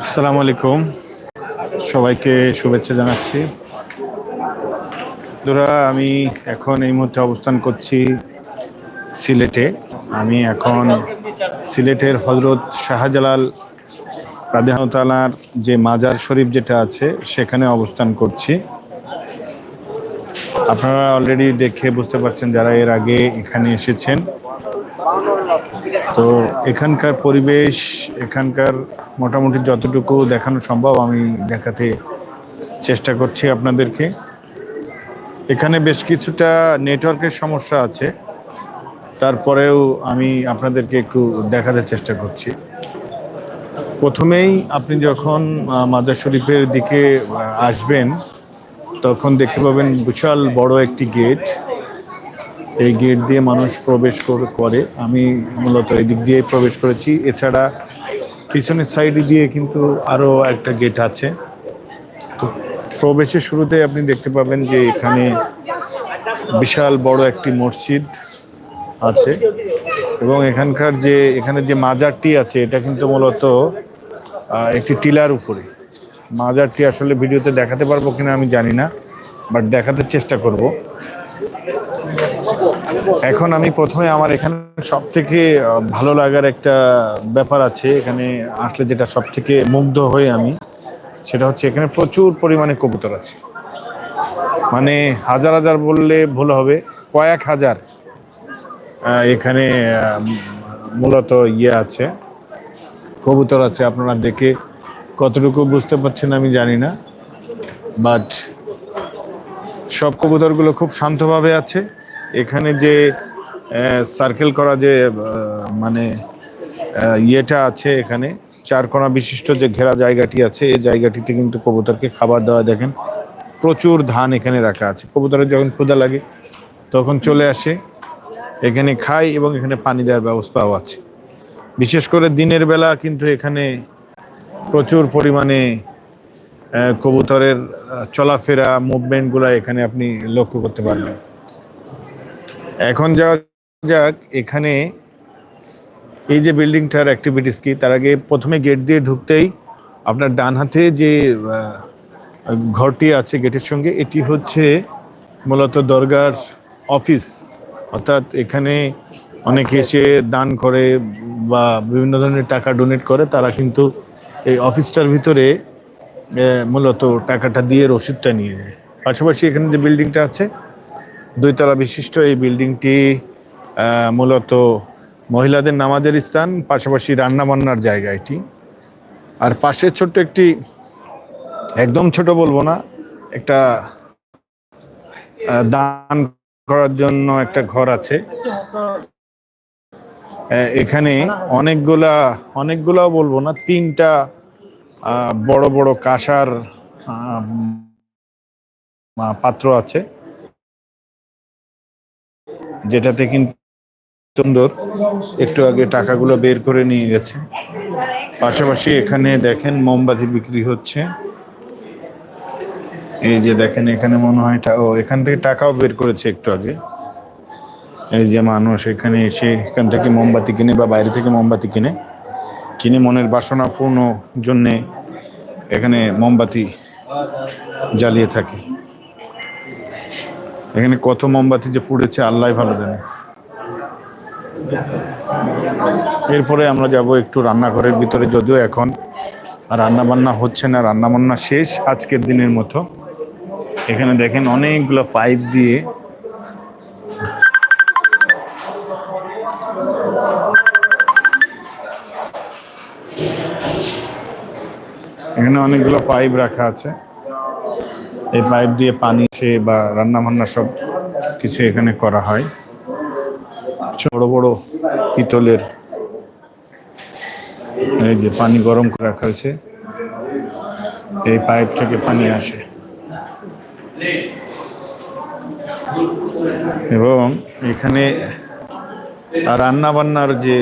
আসসালামু আলাইকুম। সবাইকে শুভেচ্ছা জানাচ্ছি। বন্ধুরা, আমি এখন এই মুহূর্তে অবস্থান করছি সিলেটে। আমি এখন সিলেটের হজরত শাহজালাল রাদিহাতালার যে মাজার শরীফ যেটা আছে, সেখানে অবস্থান করছি। আপনারা অলরেডি দেখে বুঝতে পারছেন যারা এর আগে এখানে এসেছেন। তো এখানকার পরিবেশ, এখানকার মোটামুটি যতটুকু দেখানো সম্ভব, আমি দেখাতে চেষ্টা করছি আপনাদেরকে। এখানে বেশ কিছুটা নেটওয়ার্কের সমস্যা আছে। তারপরেও আমি আপনাদেরকে একটু দেখাতে চেষ্টা করছি। প্রথমেই আপনি যখন মাজার শরীফের দিকে আসবেন, তখন দেখতে পাবেন বিশাল বড় একটি গেট। এই গেট দিয়ে মানুষ প্রবেশ করে আমি মূলত এই দিক দিয়ে প্রবেশ করেছি। এছাড়া পিছনের সাইডে দিয়ে কিন্তু আরও একটা গেট আছে। তো প্রবেশের শুরুতে আপনি দেখতে পাবেন যে এখানে বিশাল বড় একটি মসজিদ আছে। এবং এখানকার যে, এখানে যে মাজারটি আছে, এটা কিন্তু মূলত একটি টিলার উপরে। মাজারটি আসলে ভিডিওতে দেখাতে পারব কিনা আমি জানি না বাট দেখাতে চেষ্টা করব। এখন আমি প্রথমে আমার এখানে সব থেকে ভালো লাগার একটা ব্যাপার আছে। এখানে আসলে যেটা সব থেকে মুগ্ধ হয়ে আমি, সেটা হচ্ছে এখানে প্রচুর পরিমাণে কবুতর আছে। মানে হাজার হাজার বললে ভুল হবে, কয়েক হাজার এখানে মূলত ইয়ে আছে। কবুতর আছে আপনারা দেখে কতটুকু বুঝতে পারছেন আমি জানি না বাট সব কবুতরগুলো খুব শান্তভাবে আছে। এখানে যে সার্কেল করা যে মানে ইয়েটা আছে এখানে, চারকোনা বিশিষ্ট যে ঘেরা জায়গাটি আছে, এই জায়গাটিতে কিন্তু কবুতরকে খাবার দেওয়া দেখেন, প্রচুর ধান এখানে রাখা আছে। কবুতরের যখন ক্ষুদা লাগে, তখন চলে আসে, এখানে খায় এবং এখানে পানি দেওয়ার ব্যবস্থাও আছে। বিশেষ করে দিনের বেলা কিন্তু এখানে প্রচুর পরিমাণে কবুতরের চলাফেরা মুভমেন্টগুলো এখানে আপনি লক্ষ্য করতে পারবেন। এখন যাওয়া যাক, এখানে এই যে বিল্ডিংটার অ্যাক্টিভিটিস কি, তার আগে প্রথমে গেট দিয়ে ঢুকতেই আপনার ডান হাতে যে ঘরটি আছে গেটের সঙ্গে, এটি হচ্ছে মূলত দরগার অফিস অর্থাৎ এখানে অনেকে এসে দান করে বা বিভিন্ন ধরনের টাকা ডোনেট করে, তারা কিন্তু এই অফিসটার ভিতরে মূলত টাকাটা দিয়ে রসিদটা নিয়ে যায়। পাশাপাশি এখানে যে বিল্ডিংটা আছে, দুইতলা বিশিষ্ট এই বিল্ডিংটি মূলত মহিলাদের নামাজের স্থান, পাশাপাশি রান্না বান্নার জায়গা এটি। আর পাশে ছোট্ট একটি, একদম ছোট বলব না, একটা দান করার জন্য একটা ঘর আছে। এখানে অনেকগুলা অনেকগুলা বলব না, তিনটা বড় বড় কাঁসার পাত্র আছে। যেটাতে কিন্তু সুন্দর, একটু আগে টাকাগুলো বের করে নিয়ে গেছে। পাশাপাশি এখানে দেখেন মোমবাতি বিক্রি হচ্ছে। এই যে দেখেন, এখানে মনে হয় ও, এখান থেকে টাকাও বের করেছে একটু আগে। এই যে মানুষ এখানে এসে এখান থেকে মোমবাতি কিনে বা বাইরে থেকে মোমবাতি কিনে কিনে মনের বাসনা পূর্ণ জন্যে এখানে মোমবাতি জ্বালিয়ে থাকে। এখানে কত মোমবাতি যে ফুটেছে আল্লাহ ভালো জানে। এরপরে আমরা যাব একটু রান্নাঘরের ভিতরে, যদিও এখন রান্না বান্না হচ্ছে না রান্না বান্না শেষ আজকের দিনের মতো। এখানে দেখেন অনেকগুলো পাইপ দিয়ে এখানে অনেকগুলো পাইপ রাখা আছে। এই পাইপ দিয়ে পানি সে বা রান্না বান্না সব কিছু এখানে করা হয়। বড় বড় পিতলের এই যে পানি গরম করে রাখা হয়েছে। এই পাইপ থেকে পানি আসে। এবং এখানে রান্না বান্নার যে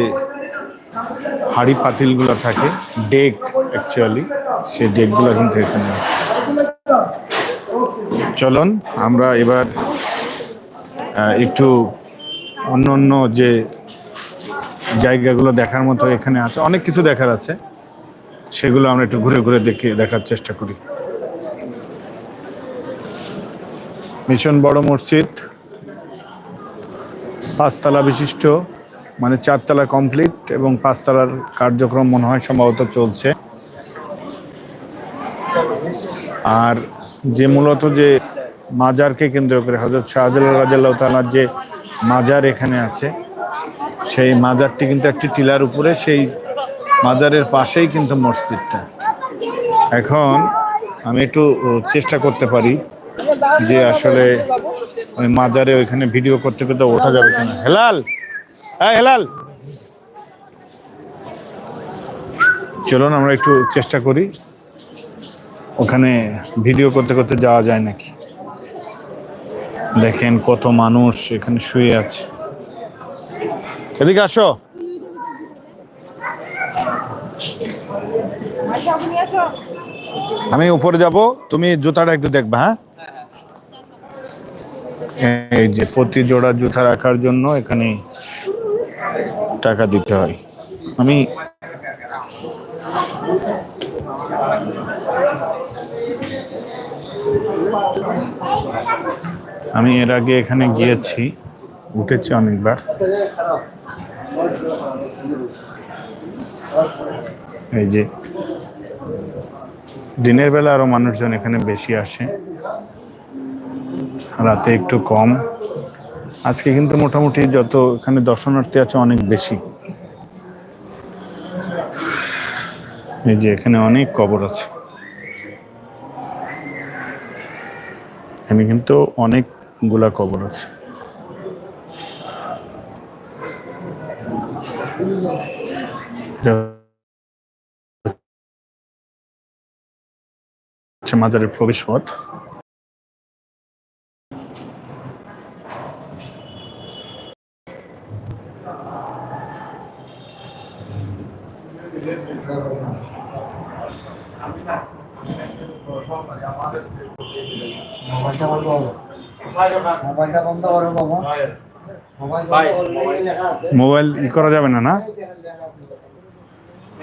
হাড়ি পাতিলগুলো থাকে, ডেক অ্যাকচুয়ালি সেই ডেকগুলো কিন্তু এখানে আছে। চলুন, আমরা এবার একটু অন্য অন্য যে জায়গাগুলো দেখার মতো এখানে আছে, অনেক কিছু দেখার আছে। সেগুলো আমরা একটু ঘুরে ঘুরে দেখে, দেখার চেষ্টা করি। ভীষণ বড় মসজিদ। পাঁচতলা বিশিষ্ট মানে চারতলা কমপ্লিট এবং পাঁচতলার কার্যক্রম মনে হয় সম্ভবত চলছে। আর যে মূলত যে মাজারকে কেন্দ্র করে হজরত শাহজালাল রাজাল্লাহ তালার যে মাজার এখানে আছে, সেই মাজারটি কিন্তু একটি টিলার উপরে, সেই মাজারের পাশেই কিন্তু মসজিদটা। এখন আমি একটু চেষ্টা করতে পারি যে আসলে ওই মাজারে ওইখানে ভিডিও করতে করতে ওঠা যাবে কিনা? হেলাল! হ্যাঁ হেলাল! চলুন, আমরা একটু চেষ্টা করি। ওখানে ভিডিও করতে করতে যাওয়া যায় নাকি? দেখেন কত মানুষ এখানে শুয়ে আছে। এদিকে আসো। আমি উপরে যাব, তুমি জুতাটা একটু দেখবা হ্যাঁ? এই যে প্রতি জোড়া জুতা রাখার জন্য এখানে টাকা দিতে হয়। আমি আমি এর আগে এখানে গিয়েছি, উঠেছি অনেকবার। এই যে দিনের বেলা আরও মানুষজন এখানে বেশি আসে। রাতে একটু কম। আজকে কিন্তু মোটামুটি যত এখানে দর্শনার্থী আছে অনেক বেশি। এই যে এখানে অনেক কবর আছে। এখানে কিন্তু অনেকগুলা কবর আছে। মাজারের প্রবেশ পথ মোবাইলটা বন্ধ করো বাবা। মোবাইল ই করা যাবে না না?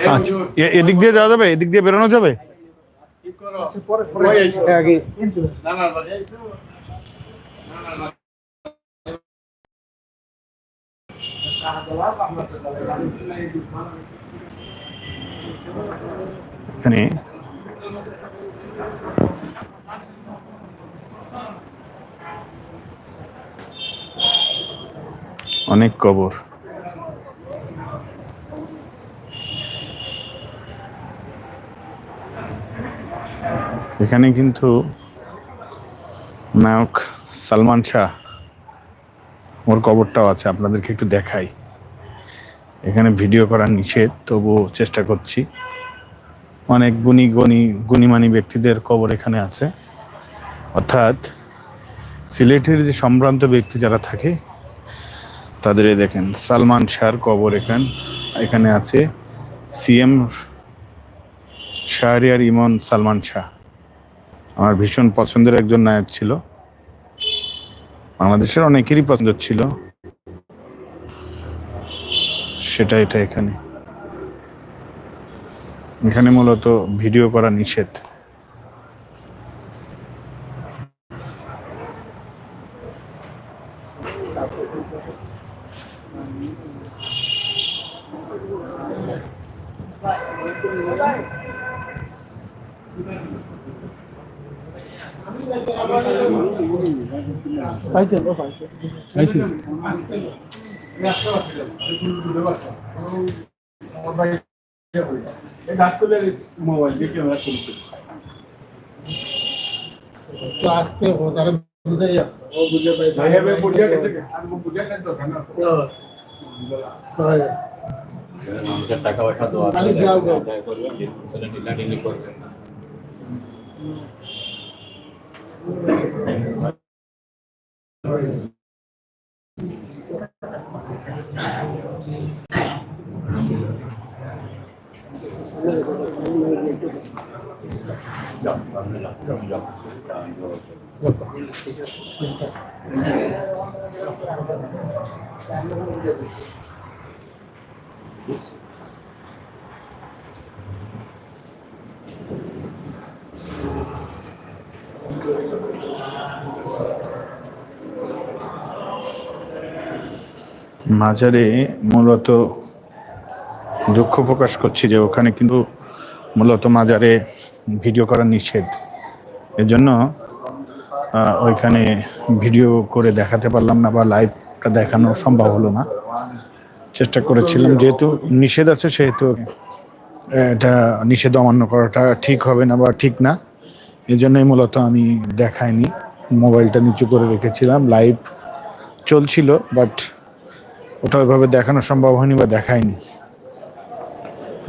আচ্ছা এ- এদিক দিয়ে যাওয়া যাবে? এদিক দিয়ে বেরোনো যাবে? এখানে অনেক কবর। এখানে কিন্তু নায়ক সালমান শাহ, ওর কবরটাও আছে, আপনাদেরকে একটু দেখাই। এখানে ভিডিও করার নিষেধ, তবুও চেষ্টা করছি। অনেক গুণী গণী, গুণীমানী ব্যক্তিদের কবর এখানে আছে। অর্থাৎ সিলেটের যে সম্ভ্রান্ত ব্যক্তি যারা থাকে তাদের দেখেন, সালমান শাহর কবর এখান, এখানে আছে সিএম শাহরিয়ার ইমন সালমান শাহ। আমার ভীষণ পছন্দের একজন নায়ক ছিল। বাংলাদেশের অনেকেরই পছন্দ ছিল। সেটা এটা এখানে। এখানে মূলত ভিডিও করা নিষেধ। মোবাইল দিয়ে তো আজকে তারা বুঝে ও বুঝে পাই ভাই আমি বুঝিয়া গেছে আর মু বুঝিয়া গেছে তো খানা মানুষের টাকা পয়সা দেওয়া খালি দাও গো। করবে সেটা ঢিলাঢিলি করবে যাও সামনে যাও যাও যাও মাজারে মূলত দুঃখ প্রকাশ করছি যে ওখানে কিন্তু মূলত মাজারে ভিডিও করা নিষেধ। এজন্য ওইখানে ভিডিও করে দেখাতে পারলাম না বা লাইভটা দেখানো সম্ভব হলো না। চেষ্টা করেছিলাম, যেহেতু নিষেধ আছে, সেহেতু এটা নিষেধ অমান্য করাটা ঠিক হবে না বা ঠিক না। এই জন্যই মূলত আমি দেখাইনি। মোবাইলটা নিচু করে রেখেছিলাম, লাইভ চলছিল, বাট ওটা ওইভাবে দেখানো সম্ভব হয়নি বা দেখায়নি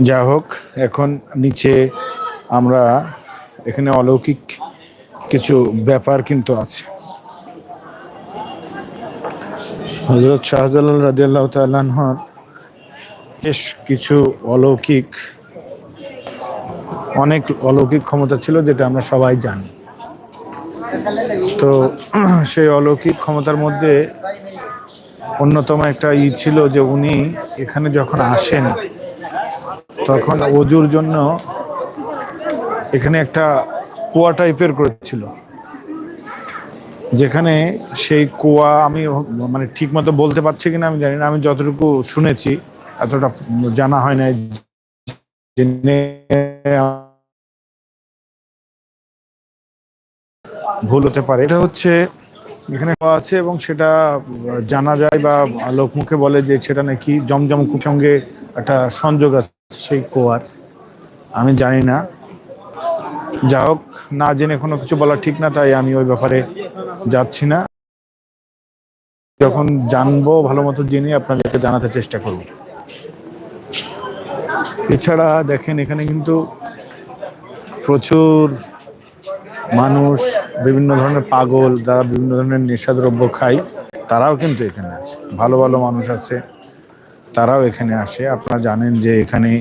যা হোক, এখন নিচে আমরা, এখানে অলৌকিক কিছু ব্যাপার কিন্তু আছে। হজরত শাহজালাল রাজিয়াল্লাহ তাল্লাহর বেশ কিছু অলৌকিক, অনেক অলৌকিক ক্ষমতা ছিল যেটা আমরা সবাই জানি। তো সেই অলৌকিক ক্ষমতার মধ্যে অন্যতম একটা ই ছিল যে উনি এখানে যখন আসেন, তখন অজুর জন্য এখানে একটা কুয়া টাইপের করেছিল। যেখানে সেই কুয়া আমি মানে ঠিক মতো বলতে পারছি কিনা আমি জানি না। আমি যতটুকু শুনেছি, এতটা জানা হয় না ভুল হতে পারে। এটা হচ্ছে এখানে আছে এবং সেটা জানা যায় বা লোকমুখে বলে যে সেটা নাকি জমজম কুয়ার সঙ্গে একটা সংযোগ আছে সেই কুয়ার। আমি জানি না। যা হোক, না জেনে কোনো কিছু বলা ঠিক না, তাই আমি ওই ব্যাপারে যাচ্ছি না। যখন জানব, ভালো মতো জেনে আপনাদেরকে জানাতে চেষ্টা করব। এছাড়া দেখেন, এখানে কিন্তু প্রচুর মানুষ, বিভিন্ন ধরনের পাগল, যারা বিভিন্ন ধরনের নেশাদ্রব্য খায়, তারাও কিন্তু এখানে আছে। ভালো ভালো মানুষ আছে, তারাও এখানে আসে। আপনারা জানেন যে এখানে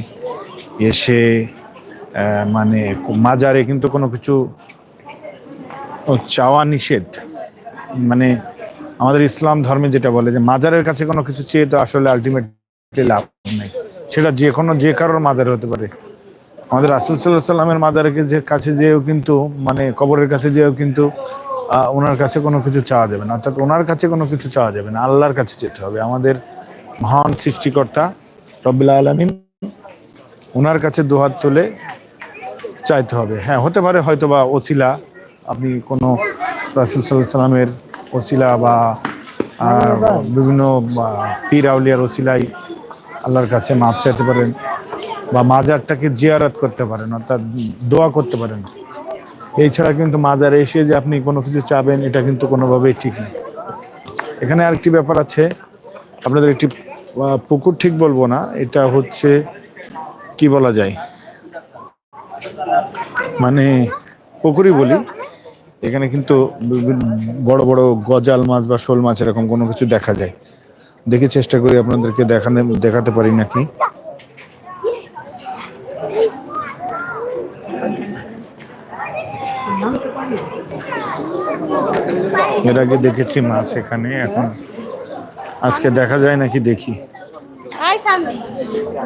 এসে মানে মাজারে কিন্তু কোনো কিছু চাওয়া নিষেধ। মানে আমাদের ইসলাম ধর্মে যেটা বলে যে মাজারের কাছে কোনো কিছু চেয়ে তো আসলে আলটিমেটলি লাভ নেই। সেটা যে কোনো, যে কারোর মাজারে হতে পারে। আমাদের রাসুল সাল্লাহ সাল্লামের মাজারের যে কাছে যেও কিন্তু মানে কবরের কাছে যেও কিন্তু ওনার কাছে কোনো কিছু চাওয়া যাবে না। অর্থাৎ ওনার কাছে কোনো কিছু চাওয়া যাবে না, আল্লাহর কাছে যেতে হবে। আমাদের মহান সৃষ্টিকর্তা রব্বিল আলমিন ওনার কাছে দুহাত তুলে চাইতে হবে। হ্যাঁ হতে পারে হয়তো বা ওসিলা, আপনি কোনো রাসুল সাল্লাহ সাল্লামের ওসিলা বা বিভিন্ন পীর আউলিয়ার ওসিলাই আল্লাহর কাছে মাপ চাইতে পারেন বা মাজারটাকে জিয়ারত করতে পারেন, অর্থাৎ দোয়া করতে পারেন। এছাড়া কিন্তু মাজারে এসে যে আপনি কোনো কিছু চাবেন, এটা কিন্তু কোনোভাবেই ঠিক নেই এখানে আরেকটি ব্যাপার আছে, আপনাদের একটি পুকুর ঠিক বলব না, এটা হচ্ছে, কি বলা যায়? মানে পুকুরই বলি। এখানে কিন্তু বড় বড় গজাল মাছ বা শোল মাছ এরকম কোনো কিছু দেখা যায়। দেখে চেষ্টা করি আপনাদেরকে দেখানে দেখাতে পারি নাকি? এর আগে দেখেছি মাছ এখানে এখন আজকে দেখা যায় নাকি দেখি।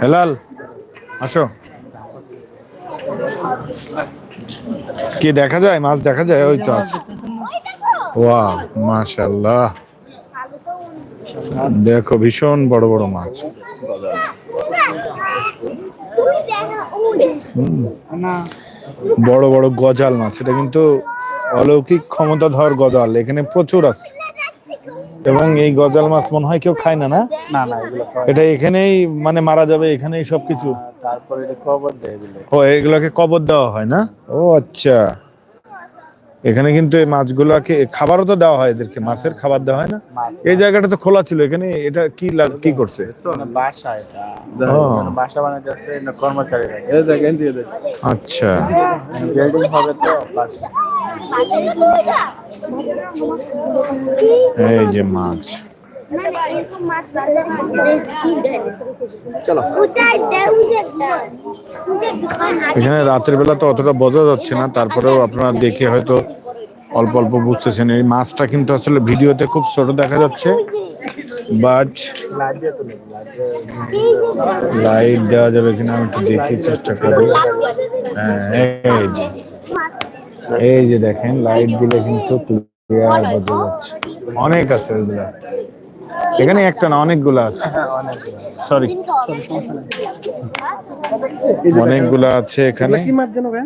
হেলাল আসো। কি দেখা যায়? মাছ দেখা যায়? ওই তো আছে। ওয়া মাশাল্লাহ দেখো, ভীষণ বড় বড় মাছ। বড় বড় গজাল মাছ। এটা কিন্তু অলৌকিক ক্ষমতাধর গজাল। এখানে প্রচুর আছে। এবং এই গজাল মাছ মনে হয় কেউ খায় না না? না না এগুলো এটা এখানেই মানে মারা যাবে এখানেই সবকিছু তারপরে এটা খবর দেয় এগুলো। ও এগুলোকে কবর দেওয়া হয় না? ও আচ্ছা। এখানে কিন্তু এই মাছগুলাকে খাবারও তো দেওয়া হয় এদেরকে মাছের খাবার দেওয়া হয় না? এই জায়গাটা তো খোলা ছিল এখানে এটা কি কি করছে? বাসা এটা। বাসা বানাতে আছে কর্মচারী থাকে এই দেখেন দিয়ে দেখ আচ্ছা। হবে তো বাসা। এই যে মাছ। এখানে রাতের বেলা তো অতটা বোঝা যাচ্ছে না তারপরেও আপনারা দেখে হয়তো অল্প অল্প বুঝতেছেন। এই মাছটা কিন্তু আসলে ভিডিওতে খুব ছোট দেখা যাচ্ছে বাট লাইট দেওয়া যাবে কিনা আমি একটু দেখে চেষ্টা করব হ্যাঁ এই যে দেখেন লাইট দিলে কিন্তু ক্লিয়ার বদল যাচ্ছে। অনেক আছে ওইগুলা এখানে একটা না অনেকগুলো আছে। সরি অনেকগুলো আছে এখানে। কি মাছ জানো ভাই?